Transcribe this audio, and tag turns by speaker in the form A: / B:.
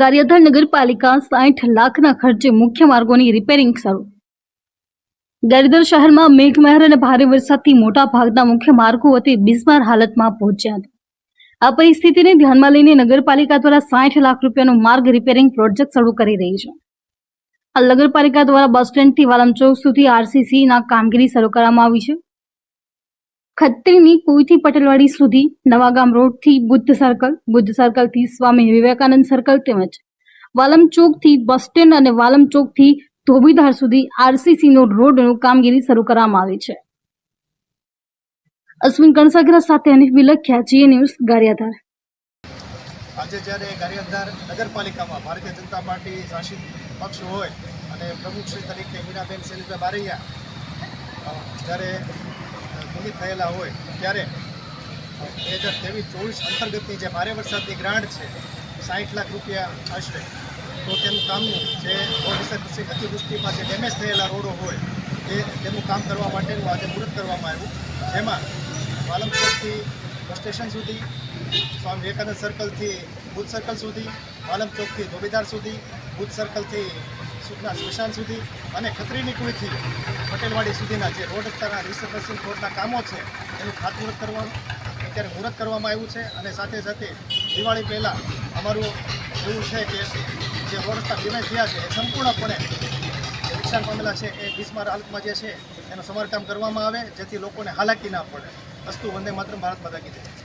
A: ગારિયાધાર નગરપાલિકા સાઠ લાખના ખર્ચે મુખ્ય માર્ગોની રિપેરિંગ શરૂ. ગારિયાધાર શહેરમાં મેઘમહેર અને ભારે વરસાદથી મોટા ભાગના મુખ્ય માર્ગો અતિ બિસ્માર હાલતમાં પહોંચ્યા હતા. આ પરિસ્થિતિને ધ્યાનમાં લઈને નગરપાલિકા દ્વારા સાઠ લાખ રૂપિયાનો માર્ગ રિપેરિંગ પ્રોજેક્ટ શરૂ કરી રહી છે. આ નગરપાલિકા દ્વારા બસ સ્ટેન્ડથી વાલમ ચોક સુધી આરસીસી ના કામગીરી શરૂ કરવામાં આવી છે. ખત્રીની કોઈથી પટેલવાડી સુધી નવાગામ રોડથી બુદ્ધ સર્કલ બુદ્ધ સર્કલથી સ્વામી વિવેકાનંદ સર્કલ તેમજ વાલમ ચોકથી બસ સ્ટેન્ડ અને વાલમ ચોકથી ધોબીધાર સુધી આરસીસી નો રોડનું કામગીરી શરૂ કરવામાં આવી છે. અશ્વિન કણસાગરા સાથે અનિફ વિલખ્યા જીએ ન્યૂઝ ગારિયાધાર.
B: આજે જ્યારે ગારિયાધાર નગરપાલિકામાં ભારતીય જનતા પાર્ટી શાસિત પક્ષ હોય અને પ્રમુખશ્રી તરીકે મીરાબેન શૈલેષભાઈ બારૈયા જ્યારે નિમિત્ત થયેલા હોય ત્યારે બે હજાર ત્રેવીસ ચોવીસ અંતર્ગતની જે ભારે વરસાદની ગ્રાન્ટ છે સાઠ લાખ રૂપિયા આશરે, તો તેનું કામનું જે અતિવૃષ્ટિમાં જે ડેમેજ થયેલા રોડો હોય, એ તેનું કામ કરવા માટેનું આજે મુહૂર્ત કરવામાં આવ્યું. જેમાં પાલમપુરથી બસ સ્ટેશન સુધી, સ્વામી વિવેકાનંદ સર્કલથી બુથ સર્કલ સુધી પાલમચોકથી ધોબીદાર સુધી બુથ સર્કલથી સુખના સ્મશાન સુધી અને ખત્રીની કુળથી પટેલવાડી સુધીના જે રોડ રસ્તાના રિસર્વેશન રોડના કામો છે, એનું ખાતમુહૂર્ત કરવાનું અત્યારે મુહૂર્ત કરવામાં આવ્યું છે અને સાથે સાથે દિવાળી પહેલાં અમારું એવું છે કે જે રોડ રસ્તા ડેમેજ થયા છે, એ સંપૂર્ણપણે નુકસાન પામેલા છે, એ બિસ્માર હાલતમાં જે છે, એનું સમારકામ કરવામાં આવે, જેથી લોકોને હાલાકી ના પડે. વસ્તુ વંદે માત્ર ભારત માતા કી જય.